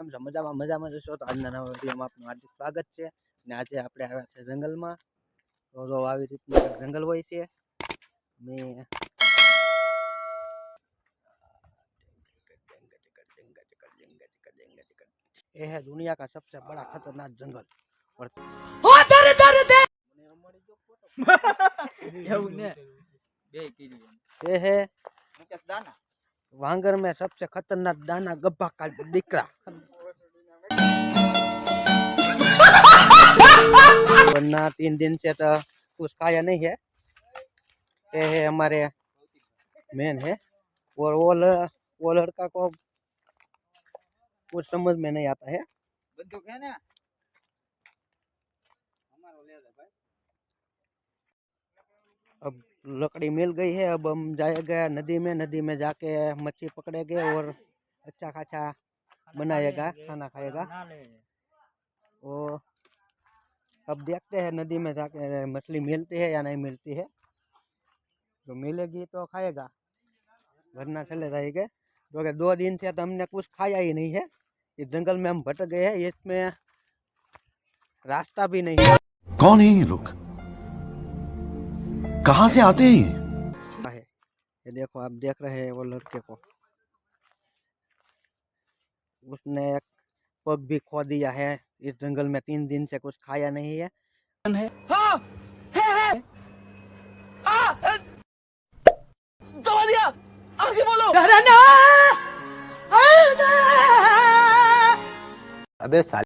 કેમ છો મજામાં મજામાં જશો તો આજના નવા વિડીયોમાં આપનું હાર્દિક સ્વાગત છે અને આજે આપણે આવ્યા છે જંગલમાં તો જો આવી રીતનું જંગલ હોય છે મેં એ હે દુનિયા કા સબસે બડા ખતરનાક જંગલ ઓ ડર ડર દે એવું ને બે કીધી એ હે મુકેશ દાના વાંગર મેં સબસે ખતરનાક દાના ગબ્બા કા દીકરા महीना तीन दिन से तो कुछ खाया नहीं है। ये है हमारे मेन है। और वो ल, वो लड़का को कुछ समझ में नहीं आता है। अब लकड़ी मिल गई है अब हम जाएगा नदी में नदी में जाके मच्छी पकड़ेंगे और अच्छा खासा बनाएगा खाना खाएगा। और अब देखते हैं नदी में जाके मछली मिलती है या नहीं मिलती है। जो मिलेगी तो खाएगा। वरना चले जाएँगे। क्योंकि दो दिन से तो हमने कुछ खाया ही नहीं है। इस जंगल में हम भटक गए हैं इसमें रास्ता भी नहीं है। कौन है ये लोग? कहाँ से आते हैं ये? देखो आप देख रहे हैं वो लड़के को। उसने एक पग भी खो दिया है। इस जंगल में तीन दिन से कुछ खाया नहीं है! अबे साल